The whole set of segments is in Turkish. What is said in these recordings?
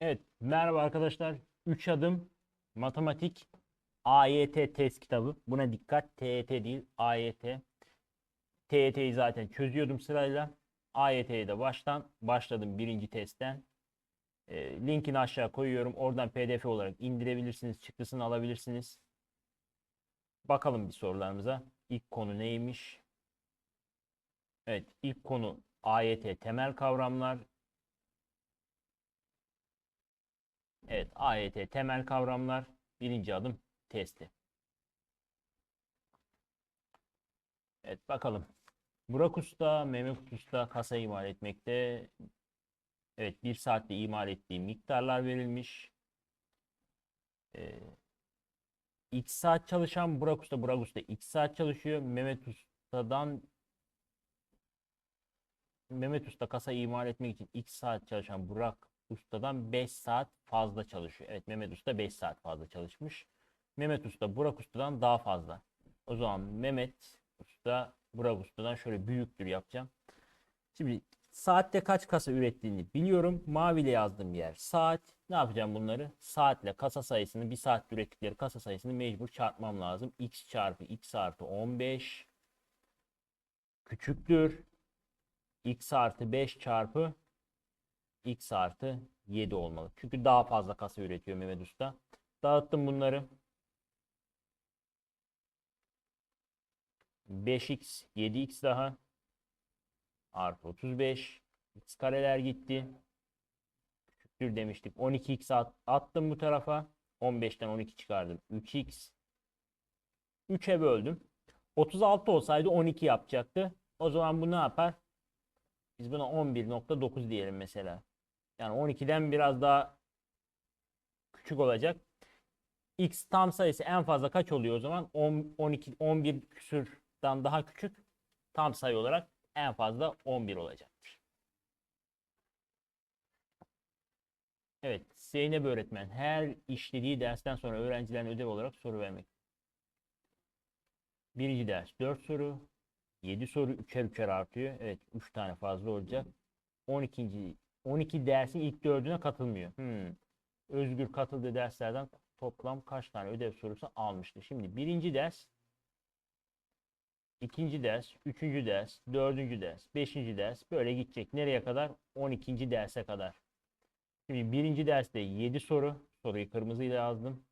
Evet, merhaba arkadaşlar. 3 adım matematik AYT test kitabı. Buna dikkat. TYT değil, AYT. TYT'yi zaten çözüyordum sırayla. AYT'ye de baştan başladım birinci testten. E, linkini aşağı koyuyorum. Oradan PDF olarak indirebilirsiniz. Çıktısını alabilirsiniz. Bakalım bir sorularımıza. İlk konu neymiş? Evet, ilk konu AYT temel kavramlar. Evet, AYT temel kavramlar birinci adım testi. Evet, bakalım. Burak Usta, Mehmet Usta kasa imal etmekte. Evet, bir saatte imal ettiği miktarlar verilmiş. Ee, X saat çalışan Burak Usta, Burak Usta X saat çalışıyor. Mehmet Usta'dan Mehmet Usta kasa imal etmek için X saat çalışan Burak Usta'dan 5 saat fazla çalışıyor. Evet Mehmet Usta 5 saat fazla çalışmış. Mehmet Usta Burak Usta'dan daha fazla. O zaman Mehmet Usta Burak Usta'dan şöyle büyüktür yapacağım. Şimdi saatte kaç kasa ürettiğini biliyorum. Maviyle yazdığım yer saat. Ne yapacağım bunları? Saatle kasa sayısını bir saat ürettikleri kasa sayısını mecbur çarpmam lazım. X çarpı X artı 15 küçüktür. X artı 5 çarpı X artı 7 olmalı. Çünkü daha fazla kasa üretiyor Mehmet Usta. Dağıttım bunları. 5x 7x daha artı 35 x kareler gitti. Küçüktür demiştik. 12x at, attım bu tarafa. 15'ten 12 çıkardım. 3x 3'e böldüm. 36 olsaydı 12 yapacaktı. O zaman bu ne yapar? Biz buna 11.9 diyelim mesela. Yani 12'den biraz daha küçük olacak. X tam sayısı en fazla kaç oluyor o zaman? 10, 12, 11 küsürden daha küçük tam sayı olarak en fazla 11 olacaktır. Evet, Zeynep öğretmen her işlediği dersten sonra öğrencilerin ödev olarak soru vermek. Birinci ders 4 soru, 7 soru 3'er 3'er artıyor. Evet 3 tane fazla olacak. 12. 12 dersin ilk dördüne katılmıyor. Hmm. Özgür katıldığı derslerden toplam kaç tane ödev sorusu almıştı? Şimdi birinci ders, ikinci ders, üçüncü ders, dördüncü ders, beşinci ders böyle gidecek. Nereye kadar? 12. derse kadar. Şimdi birinci derste 7 soru. Soruyu kırmızıyla yazdım.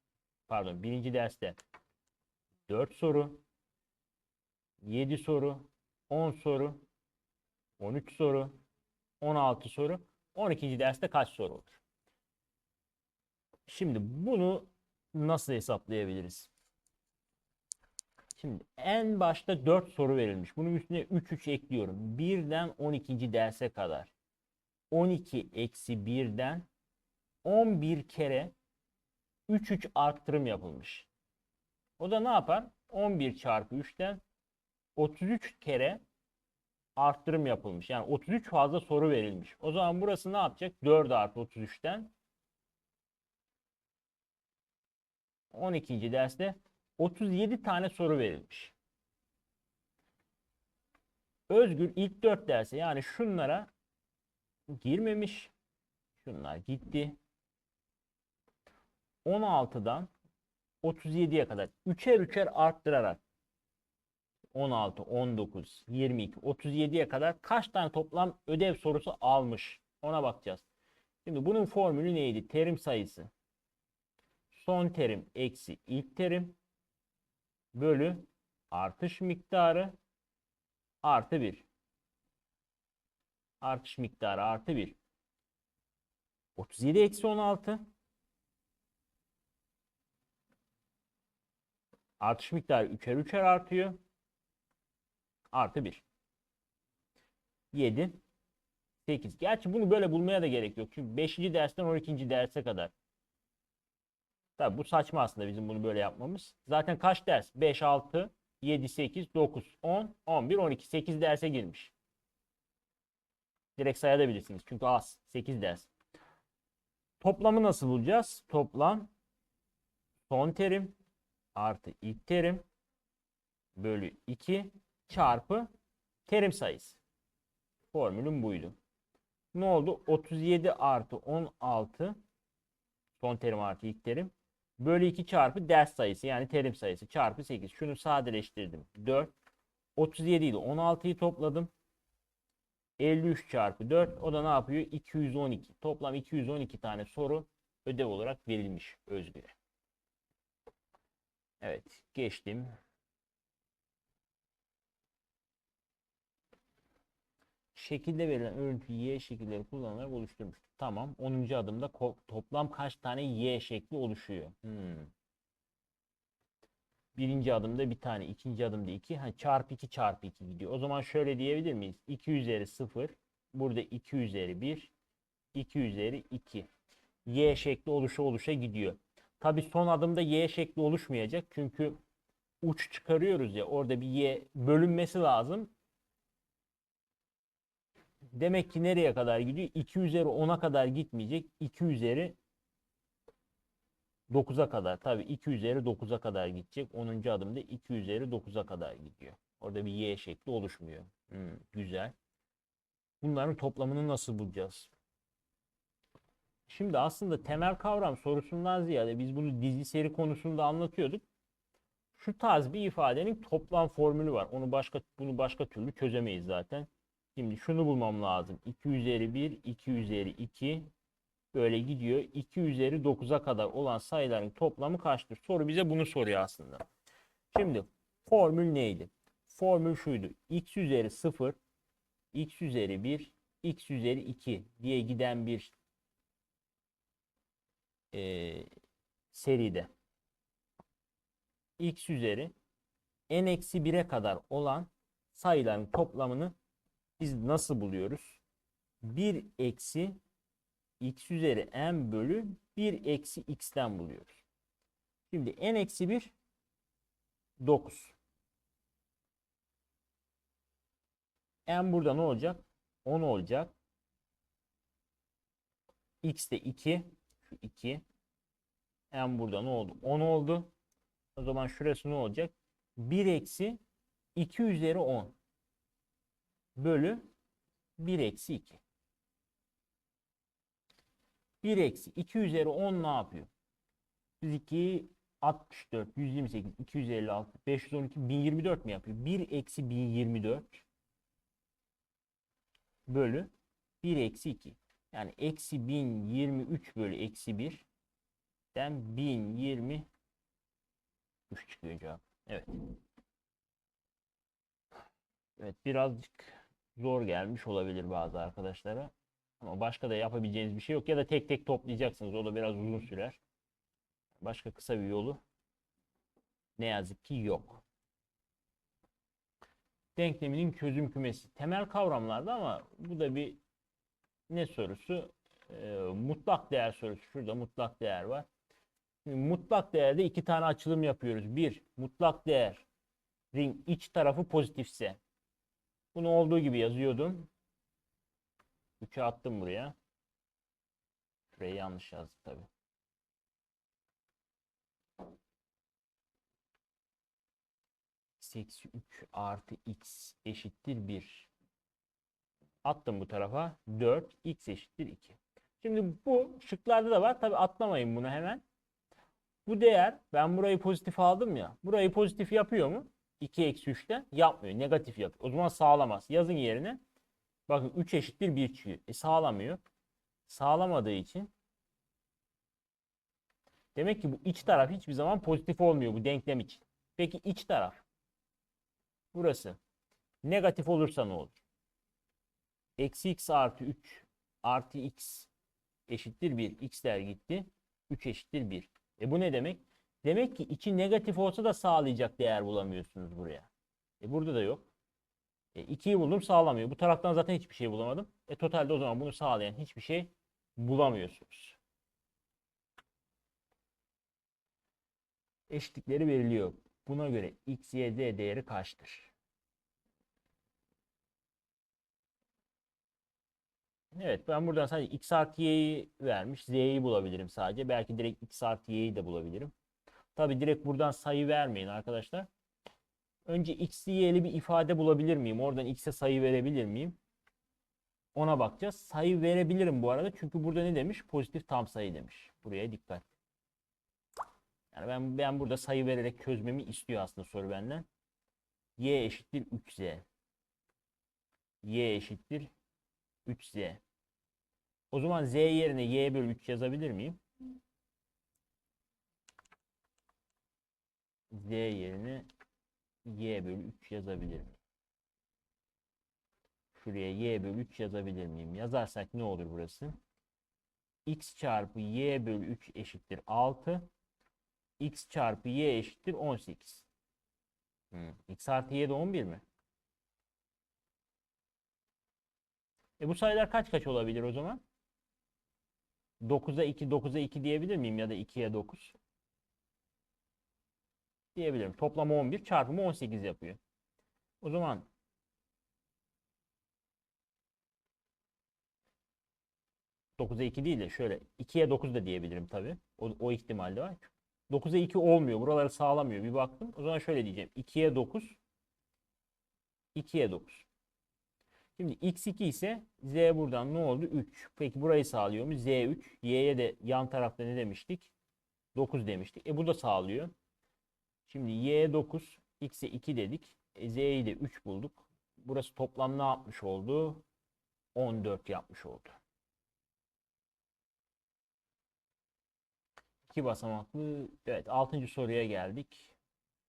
Pardon birinci derste 4 soru. 7 soru, 10 soru, 13 soru, 16 soru, 12. derste kaç soru olur? Şimdi bunu nasıl hesaplayabiliriz? Şimdi en başta 4 soru verilmiş. Bunun üstüne 3 3 ekliyorum. 1'den 12. derse kadar. 12 eksi 1'den 11 kere 3 3 arttırım yapılmış. O da ne yapar? 11 çarpı 3'ten 33 kere arttırım yapılmış. Yani 33 fazla soru verilmiş. O zaman burası ne yapacak? 4 artı 33'ten 12. derste 37 tane soru verilmiş. Özgür ilk 4 derse yani şunlara girmemiş. Şunlar gitti. 16'dan 37'ye kadar üçer üçer arttırarak 16, 19, 22, 37'ye kadar kaç tane toplam ödev sorusu almış? Ona bakacağız. Şimdi bunun formülü neydi? Terim sayısı. Son terim eksi ilk terim bölü artış miktarı artı 1. Artış miktarı artı 1. 37 eksi 16. Artış miktarı 3'er 3'er artıyor artı 1. 7, 8. Gerçi bunu böyle bulmaya da gerek yok. Çünkü 5. dersten 12. derse kadar. Tabi bu saçma aslında bizim bunu böyle yapmamız. Zaten kaç ders? 5, 6, 7, 8, 9, 10, 11, 12. 8 derse girmiş. Direkt sayabilirsiniz. Çünkü az. 8 ders. Toplamı nasıl bulacağız? Toplam son terim artı ilk terim bölü 2 çarpı terim sayısı. Formülüm buydu. Ne oldu? 37 artı 16 Son terim artı ilk terim. Bölü 2 çarpı ders sayısı yani terim sayısı çarpı 8. Şunu sadeleştirdim. 4. 37 ile 16'yı topladım. 53 çarpı 4 o da ne yapıyor? 212. Toplam 212 tane soru ödev olarak verilmiş Özgür'e. Evet geçtim. Şekilde verilen örüntü y şekilleri kullanarak oluşturmuş. Tamam. 10. adımda toplam kaç tane y şekli oluşuyor? Hmm. Birinci adımda bir tane, ikinci adımda 2. Ha, çarpı 2 çarpı 2 gidiyor. O zaman şöyle diyebilir miyiz? 2 üzeri 0. Burada 2 üzeri 1. 2 üzeri 2. Y şekli oluşa oluşa gidiyor. Tabi son adımda Y şekli oluşmayacak. Çünkü uç çıkarıyoruz ya. Orada bir Y bölünmesi lazım. Demek ki nereye kadar gidiyor? 2 üzeri 10'a kadar gitmeyecek. 2 üzeri 9'a kadar. Tabii 2 üzeri 9'a kadar gidecek. 10. adımda 2 üzeri 9'a kadar gidiyor. Orada bir y şekli oluşmuyor. Hmm, güzel. Bunların toplamını nasıl bulacağız? Şimdi aslında temel kavram sorusundan ziyade biz bunu dizi seri konusunda anlatıyorduk. Şu tarz bir ifadenin toplam formülü var. Onu başka bunu başka türlü çözemeyiz zaten. Şimdi şunu bulmam lazım. 2 üzeri 1, 2 üzeri 2 böyle gidiyor. 2 üzeri 9'a kadar olan sayıların toplamı kaçtır? Soru bize bunu soruyor aslında. Şimdi formül neydi? Formül şuydu. x üzeri 0, x üzeri 1, x üzeri 2 diye giden bir e, seride x üzeri n eksi 1'e kadar olan sayıların toplamını biz nasıl buluyoruz? 1 eksi x üzeri n bölü 1 eksi x'ten buluyoruz. Şimdi n eksi 1 9. n burada ne olacak? 10 olacak. x de 2. Şu 2. n burada ne oldu? 10 oldu. O zaman şurası ne olacak? 1 eksi 2 üzeri 10 bölü 1 eksi 2. 1 eksi 2 üzeri 10 ne yapıyor? 102, 64, 128, 256, 512, 1024 mi yapıyor? 1 eksi 1024 bölü 1 eksi 2. Yani eksi 1023 bölü eksi 1 den 1023 çıkıyor cevap. Evet. Evet birazcık zor gelmiş olabilir bazı arkadaşlara. Ama başka da yapabileceğiniz bir şey yok. Ya da tek tek toplayacaksınız. O da biraz uzun sürer. Başka kısa bir yolu ne yazık ki yok. Denkleminin çözüm kümesi. Temel kavramlarda ama bu da bir ne sorusu? Ee, mutlak değer sorusu. Şurada mutlak değer var. Şimdi mutlak değerde iki tane açılım yapıyoruz. Bir, mutlak değerin iç tarafı pozitifse. Bunu olduğu gibi yazıyordum. 3'ü attım buraya. Şurayı yanlış yazdık tabi. Eksi 3 artı x eşittir 1. Attım bu tarafa. 4 x eşittir 2. Şimdi bu şıklarda da var. Tabi atlamayın bunu hemen. Bu değer ben burayı pozitif aldım ya. Burayı pozitif yapıyor mu? 2 eksi 3'ten yapmıyor. Negatif yapıyor. O zaman sağlamaz. Yazın yerine bakın 3 eşittir 1 çıkıyor. E sağlamıyor. Sağlamadığı için demek ki bu iç taraf hiçbir zaman pozitif olmuyor bu denklem için. Peki iç taraf burası negatif olursa ne olur? Eksi x artı 3 artı x eşittir 1. x'ler gitti. 3 eşittir 1. E bu ne demek? Demek ki içi negatif olsa da sağlayacak değer bulamıyorsunuz buraya. E burada da yok. E 2'yi buldum sağlamıyor. Bu taraftan zaten hiçbir şey bulamadım. E totalde o zaman bunu sağlayan hiçbir şey bulamıyorsunuz. Eşitlikleri veriliyor. Buna göre x, y, z değeri kaçtır? Evet ben buradan sadece x artı y'yi vermiş. z'yi bulabilirim sadece. Belki direkt x artı y'yi de bulabilirim. Tabi direkt buradan sayı vermeyin arkadaşlar. Önce x'li y'li bir ifade bulabilir miyim? Oradan x'e sayı verebilir miyim? Ona bakacağız. Sayı verebilirim bu arada. Çünkü burada ne demiş? Pozitif tam sayı demiş. Buraya dikkat. Yani ben ben burada sayı vererek çözmemi istiyor aslında soru benden. Y eşittir 3Z. Y eşittir 3Z. O zaman Z yerine Y bölü 3 yazabilir miyim? Z yerine Y bölü 3 yazabilir miyim? Şuraya Y bölü 3 yazabilir miyim? Yazarsak ne olur burası? X çarpı Y bölü 3 eşittir 6. X çarpı Y eşittir 18. Hmm. X artı Y de 11 mi? E bu sayılar kaç kaç olabilir o zaman? 9'a 2, 9'a 2 diyebilir miyim? Ya da 2'ye 9. Diyebilirim. Toplamı 11, çarpımı 18 yapıyor. O zaman ...9'a 2 değil de şöyle 2'ye 9 da diyebilirim tabi. O, o ihtimal de var. 9'a 2 olmuyor. Buraları sağlamıyor. Bir baktım. O zaman şöyle diyeceğim. 2'ye 9 2'ye 9. Şimdi x2 ise z buradan ne oldu? 3. Peki burayı sağlıyor mu? z3. y'ye de yan tarafta ne demiştik? 9 demiştik. E bu da sağlıyor. Şimdi y 9, x'e 2 dedik. E, z'yi de 3 bulduk. Burası toplam ne yapmış oldu? 14 yapmış oldu. İki basamaklı. Evet 6. soruya geldik.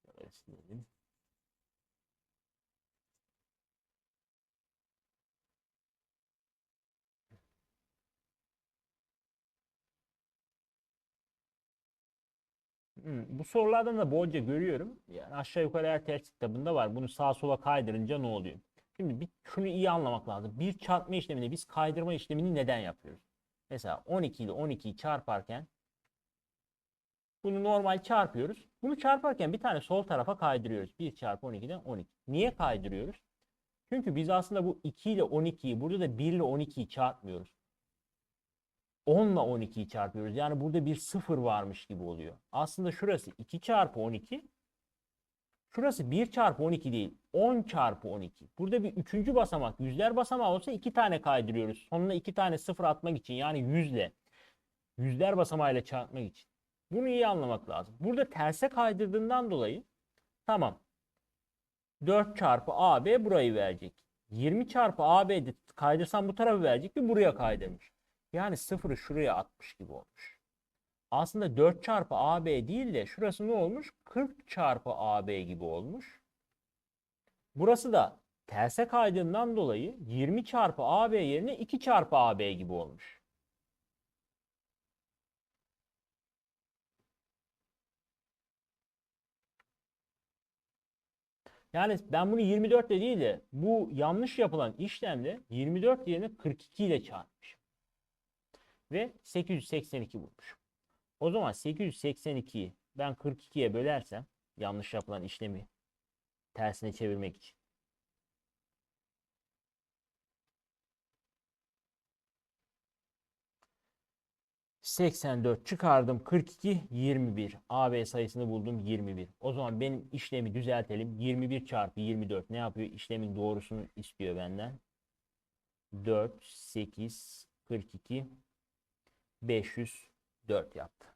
Şöyle bu sorulardan da bolca görüyorum. Yani aşağı yukarı her ters kitabında var. Bunu sağa sola kaydırınca ne oluyor? Şimdi bir, şunu iyi anlamak lazım. Bir çarpma işlemini biz kaydırma işlemini neden yapıyoruz? Mesela 12 ile 12'yi çarparken bunu normal çarpıyoruz. Bunu çarparken bir tane sol tarafa kaydırıyoruz. 1 çarpı 12'den 12. Niye kaydırıyoruz? Çünkü biz aslında bu 2 ile 12'yi burada da 1 ile 12'yi çarpmıyoruz. 10 ile 12'yi çarpıyoruz. Yani burada bir 0 varmış gibi oluyor. Aslında şurası 2 çarpı 12. Şurası 1 çarpı 12 değil. 10 çarpı 12. Burada bir üçüncü basamak. Yüzler basamağı olsa 2 tane kaydırıyoruz. Sonuna 2 tane 0 atmak için. Yani yüzle. Yüzler basamağıyla çarpmak için. Bunu iyi anlamak lazım. Burada terse kaydırdığından dolayı tamam. 4 çarpı AB burayı verecek. 20 çarpı AB'de kaydırsam bu tarafı verecek ve buraya kaydırmış. Yani sıfırı şuraya atmış gibi olmuş. Aslında 4 çarpı AB değil de şurası ne olmuş? 40 çarpı AB gibi olmuş. Burası da terse kaydığından dolayı 20 çarpı AB yerine 2 çarpı AB gibi olmuş. Yani ben bunu 24 ile değil de bu yanlış yapılan işlemde 24 yerine 42 ile çarpmışım. Ve 882 bulmuşum. O zaman 882'yi ben 42'ye bölersem yanlış yapılan işlemi tersine çevirmek için. ...84 çıkardım 42 21 AB sayısını buldum 21 o zaman benim işlemi düzeltelim. 21 çarpı 24 ne yapıyor? İşlemin doğrusunu istiyor benden. 4 8 42 504 yaptı.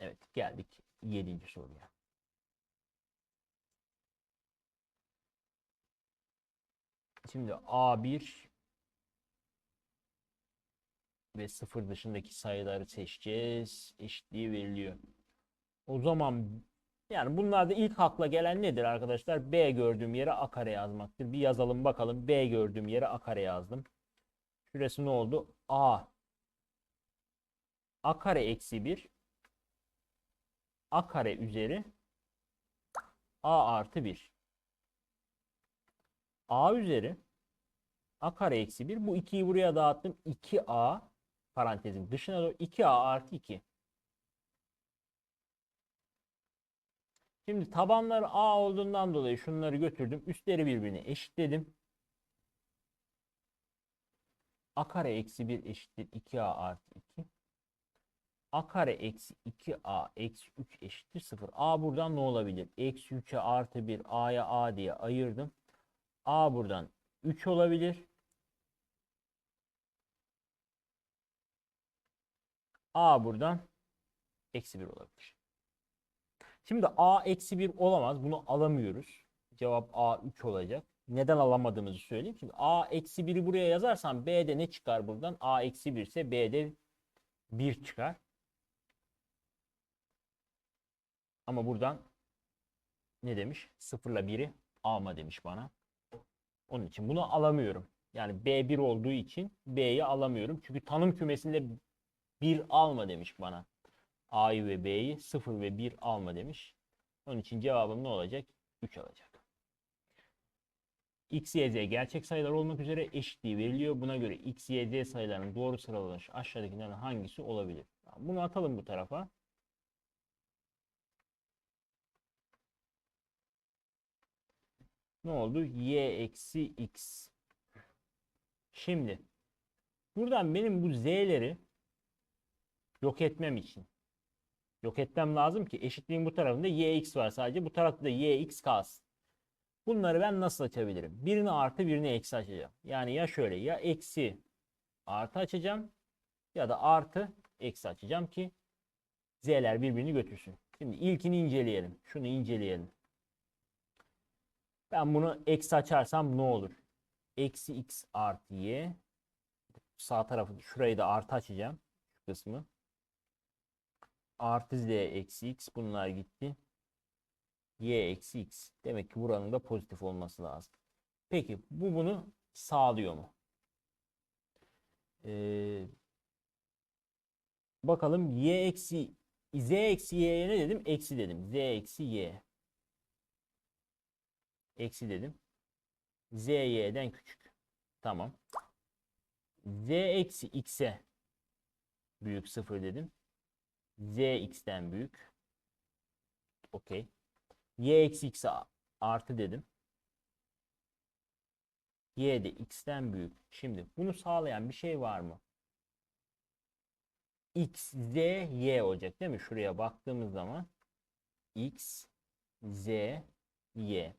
Evet geldik 7. soruya. Şimdi A1 ve 0 dışındaki sayıları seçeceğiz. Eşitliği veriliyor. O zaman yani bunlarda ilk akla gelen nedir arkadaşlar? B gördüğüm yere A kare yazmaktır. Bir yazalım bakalım. B gördüğüm yere A kare yazdım. Şurası ne oldu? A. A kare eksi 1. A kare üzeri. A artı 1. A üzeri. A kare eksi 1. Bu 2'yi buraya dağıttım. 2A parantezin dışına doğru 2A artı 2. Şimdi tabanlar A olduğundan dolayı şunları götürdüm. Üstleri birbirine eşitledim. A kare eksi 1 eşittir 2A artı 2. a kare eksi 2a eksi 3 eşittir 0. a buradan ne olabilir? Eksi 3'e artı 1 a'ya a diye ayırdım. a buradan 3 olabilir. a buradan eksi 1 olabilir. Şimdi a eksi 1 olamaz. Bunu alamıyoruz. Cevap a 3 olacak. Neden alamadığımızı söyleyeyim. Şimdi a eksi 1'i buraya yazarsam b'de ne çıkar buradan? a eksi 1 ise b'de 1 çıkar. Ama buradan ne demiş? 0 ile 1'i alma demiş bana. Onun için bunu alamıyorum. Yani B1 olduğu için B'yi alamıyorum. Çünkü tanım kümesinde 1 alma demiş bana. A'yı ve B'yi 0 ve 1 alma demiş. Onun için cevabım ne olacak? 3 alacak. X, Y, Z gerçek sayılar olmak üzere eşitliği veriliyor. Buna göre X, Y, Z sayılarının doğru sıralanışı aşağıdakilerden hangisi olabilir? Bunu atalım bu tarafa. Ne oldu? Y eksi X. Şimdi buradan benim bu Z'leri yok etmem için yok etmem lazım ki eşitliğin bu tarafında YX var sadece. Bu tarafta da YX kalsın. Bunları ben nasıl açabilirim? Birini artı birini eksi açacağım. Yani ya şöyle ya eksi artı açacağım ya da artı eksi açacağım ki z'ler birbirini götürsün. Şimdi ilkini inceleyelim. Şunu inceleyelim. Ben bunu eksi açarsam ne olur? Eksi x artı y. Sağ tarafı şurayı da artı açacağım. Şu kısmı. Artı z eksi x. Bunlar gitti y eksi x. Demek ki buranın da pozitif olması lazım. Peki bu bunu sağlıyor mu? Ee, bakalım y eksi z eksi y'ye ne dedim? Eksi dedim. z eksi y. Eksi dedim. z y'den küçük. Tamam. z eksi x'e büyük sıfır dedim. Z x'ten büyük. Okey y eksi x'e artı dedim. y de x'ten büyük. Şimdi bunu sağlayan bir şey var mı? x, z, y olacak değil mi? Şuraya baktığımız zaman x, z, y.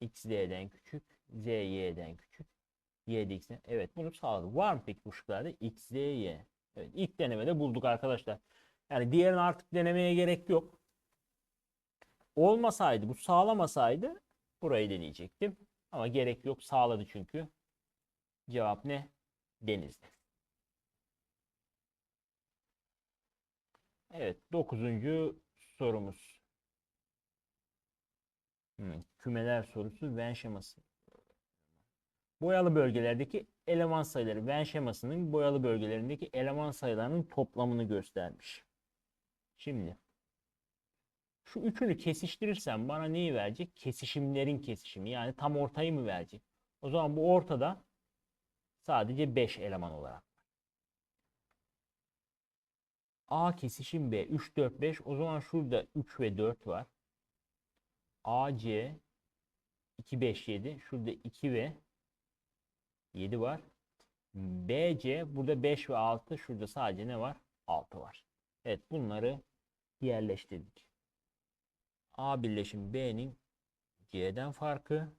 x, z'den küçük, z, y'den küçük. y de x'den. Evet bunu sağladık. Var mı peki bu şıklarda? x, z, y. Evet ilk denemede bulduk arkadaşlar. Yani diğerini artık denemeye gerek yok olmasaydı, bu sağlamasaydı burayı deneyecektim. Ama gerek yok. Sağladı çünkü. Cevap ne? Denizli. Evet. Dokuzuncu sorumuz. Hmm, kümeler sorusu Venn şeması. Boyalı bölgelerdeki eleman sayıları Venn şemasının boyalı bölgelerindeki eleman sayılarının toplamını göstermiş. Şimdi şu üçünü kesiştirirsem bana neyi verecek? Kesişimlerin kesişimi. Yani tam ortayı mı verecek? O zaman bu ortada sadece 5 eleman olarak. A kesişim B 3 4 5 o zaman şurada 3 ve 4 var. AC 2 5 7 şurada 2 ve 7 var. BC burada 5 ve 6 şurada sadece ne var? 6 var. Evet bunları yerleştirdik. A birleşim B'nin C'den farkı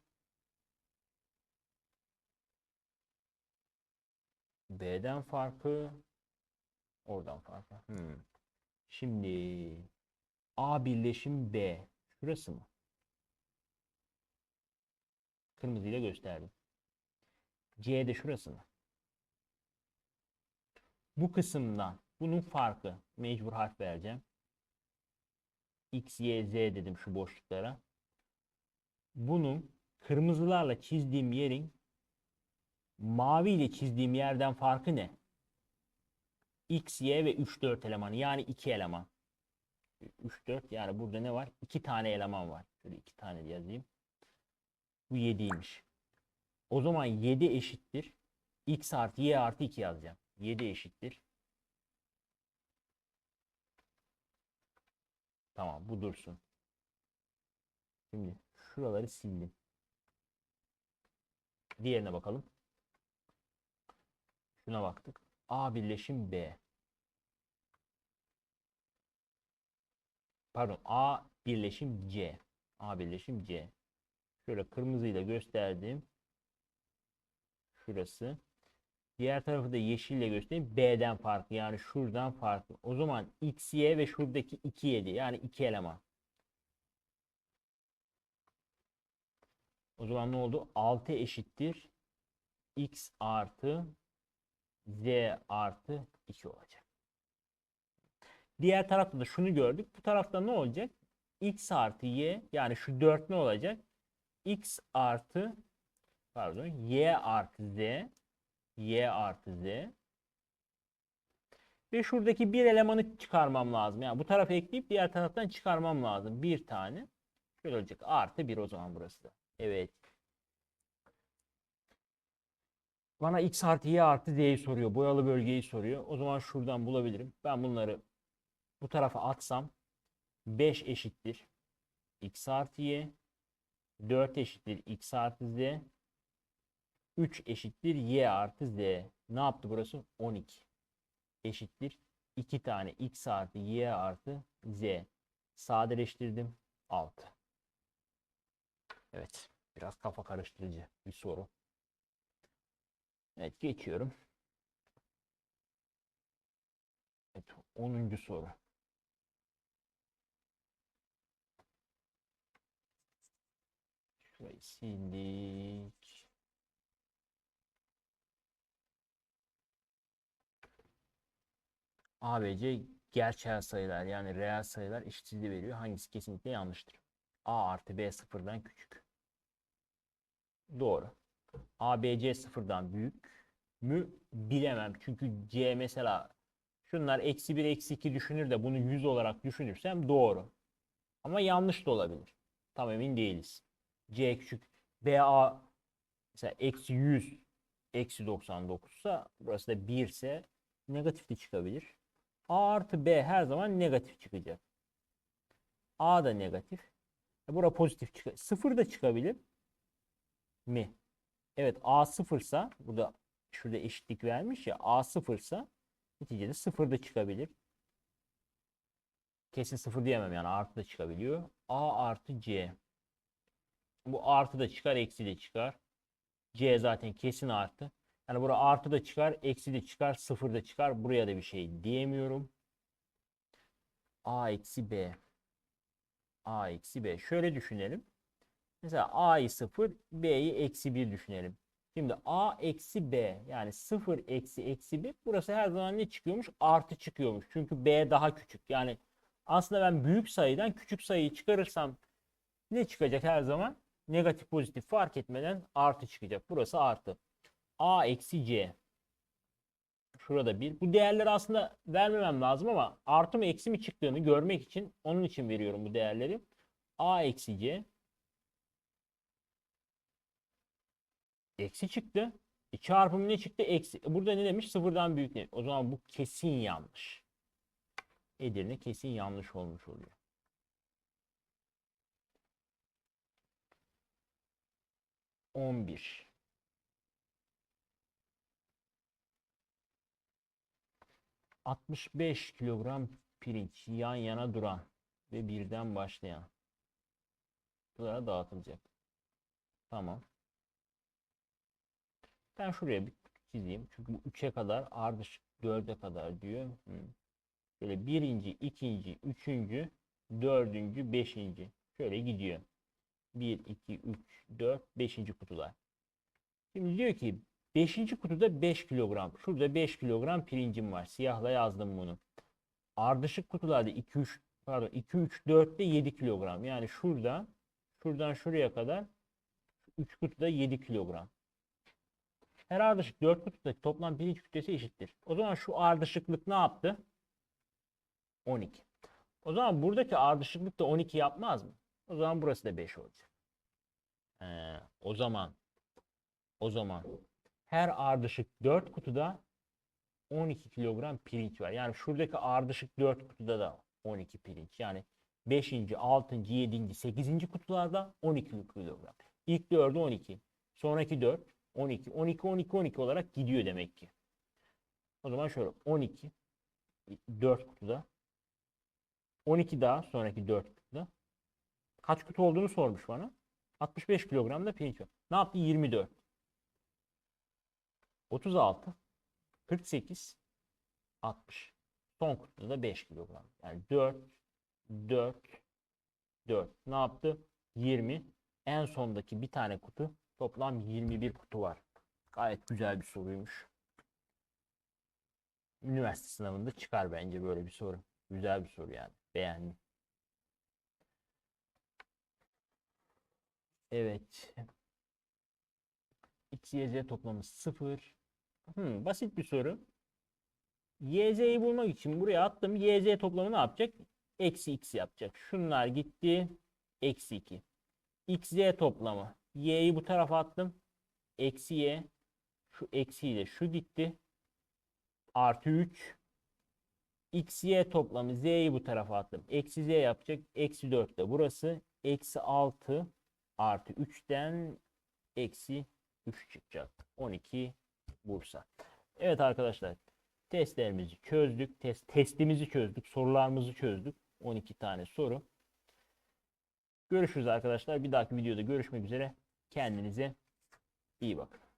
B'den farkı oradan farkı. Hmm. Şimdi A birleşim B şurası mı? Kırmızıyla gösterdim. C'de şurası mı? Bu kısımdan bunun farkı mecbur harf vereceğim. X, Y, Z dedim şu boşluklara. Bunun kırmızılarla çizdiğim yerin mavi ile çizdiğim yerden farkı ne? X, Y ve 3, 4 elemanı yani 2 eleman. 3, 4 yani burada ne var? 2 tane eleman var. Şöyle 2 tane yazayım. Bu 7'ymiş. O zaman 7 eşittir. X artı Y artı 2 yazacağım. 7 eşittir. Tamam bu dursun. Şimdi şuraları sildim. Diğerine bakalım. Şuna baktık. A birleşim B. pardon A birleşim C. A birleşim C. Şöyle kırmızıyla gösterdim. Şurası. Diğer tarafı da yeşille göstereyim. B'den farklı. Yani şuradan farklı. O zaman X, Y ve şuradaki 2 7. Yani 2 eleman. O zaman ne oldu? 6 eşittir. X artı Z artı 2 olacak. Diğer tarafta da şunu gördük. Bu tarafta ne olacak? X artı Y yani şu 4 ne olacak? X artı pardon Y artı Z Y artı Z ve şuradaki bir elemanı çıkarmam lazım. Yani bu tarafa ekleyip diğer taraftan çıkarmam lazım. Bir tane. Şöyle olacak. Artı 1 o zaman burası da. Evet. Bana x artı y artı z'yi soruyor. Boyalı bölgeyi soruyor. O zaman şuradan bulabilirim. Ben bunları bu tarafa atsam 5 eşittir. x artı y 4 eşittir x artı z 3 eşittir y artı z. Ne yaptı burası? 12 eşittir. 2 tane x artı y artı z. Sadeleştirdim. 6. Evet. Biraz kafa karıştırıcı bir soru. Evet geçiyorum. Evet 10. soru. Şurayı sildik. ABC gerçel sayılar yani reel sayılar eşitsizliği veriyor. Hangisi kesinlikle yanlıştır? A artı B sıfırdan küçük. Doğru. ABC sıfırdan büyük mü bilemem. Çünkü C mesela şunlar eksi 1 eksi 2 düşünür de bunu 100 olarak düşünürsem doğru. Ama yanlış da olabilir. Tam emin değiliz. C küçük. BA mesela eksi 100 eksi 99 ise burası da 1 ise negatif de çıkabilir. A artı B her zaman negatif çıkacak. A da negatif. E bura pozitif çıkıyor. Sıfır da çıkabilir mi? Evet A sıfırsa burada şurada eşitlik vermiş ya A sıfırsa neticede sıfır da çıkabilir. Kesin sıfır diyemem yani artı da çıkabiliyor. A artı C. Bu artı da çıkar eksi de çıkar. C zaten kesin artı. Yani burada artı da çıkar, eksi de çıkar, sıfır da çıkar. Buraya da bir şey diyemiyorum. A eksi B. A eksi B. Şöyle düşünelim. Mesela A'yı 0, B'yi eksi 1 düşünelim. Şimdi A eksi B yani 0 eksi eksi 1 burası her zaman ne çıkıyormuş? Artı çıkıyormuş. Çünkü B daha küçük. Yani aslında ben büyük sayıdan küçük sayıyı çıkarırsam ne çıkacak her zaman? Negatif pozitif fark etmeden artı çıkacak. Burası artı. A eksi C. Şurada 1. Bu değerleri aslında vermemem lazım ama artı mı eksi mi çıktığını görmek için onun için veriyorum bu değerleri. A eksi C. Eksi çıktı. E çarpımı ne çıktı? Eksi. E burada ne demiş? Sıfırdan büyük ne? O zaman bu kesin yanlış. Edirne kesin yanlış olmuş oluyor. On bir. Altmış beş kilogram pirinç yan yana duran ve birden başlayan. Bunlara dağıtılacak. Tamam. Ben şuraya bir çizeyim. Çünkü bu 3'e kadar ardışık 4'e kadar diyor. Böyle birinci, ikinci, üçüncü, dördüncü, beşinci. Şöyle gidiyor. 1, 2, 3, 4, 5. kutular. Şimdi diyor ki 5. kutuda 5 kilogram. Şurada 5 kilogram pirincim var. Siyahla yazdım bunu. Ardışık kutularda 2, 3, pardon 2, 3, 4'te 7 kilogram. Yani şurada şuradan şuraya kadar 3 kutuda 7 kilogram. Her ardışık 4 kutudaki toplam pirinç kütlesi eşittir. O zaman şu ardışıklık ne yaptı? 12. O zaman buradaki ardışıklık da 12 yapmaz mı? O zaman burası da 5 olacak. Ee, o zaman o zaman her ardışık 4 kutuda 12 kilogram pirinç var. Yani şuradaki ardışık 4 kutuda da 12 pirinç. Yani 5. 6. 7. 8. kutularda 12 kilogram. İlk 4'ü 12. Sonraki 4 12, 12, 12, 12 olarak gidiyor demek ki. O zaman şöyle 12, 4 kutuda 12 daha sonraki 4 kutuda. Kaç kutu olduğunu sormuş bana. 65 kilogram da pirinç var. Ne yaptı? 24. 36. 48. 60. Son kutuda da 5 kilogram. Yani 4, 4, 4. Ne yaptı? 20. En sondaki bir tane kutu. Toplam 21 kutu var. Gayet güzel bir soruymuş. Üniversite sınavında çıkar bence böyle bir soru. Güzel bir soru yani. Beğendim. Evet. X, Y, Z toplamı 0. Hmm, basit bir soru. Y, Z'yi bulmak için buraya attım. Y, Z toplamı ne yapacak? Eksi X yapacak. Şunlar gitti. Eksi 2. X, Z toplamı. Y'yi bu tarafa attım. Eksi Y. Şu eksiyle şu gitti. Artı 3. X, Y toplamı. Z'yi bu tarafa attım. Eksi Z yapacak. Eksi 4 de burası. Eksi 6 artı 3'ten eksi 3 çıkacak. 12 Bursa. Evet arkadaşlar. Testlerimizi çözdük. Test, testimizi çözdük. Sorularımızı çözdük. 12 tane soru. Görüşürüz arkadaşlar. Bir dahaki videoda görüşmek üzere. Kendinize iyi bakın.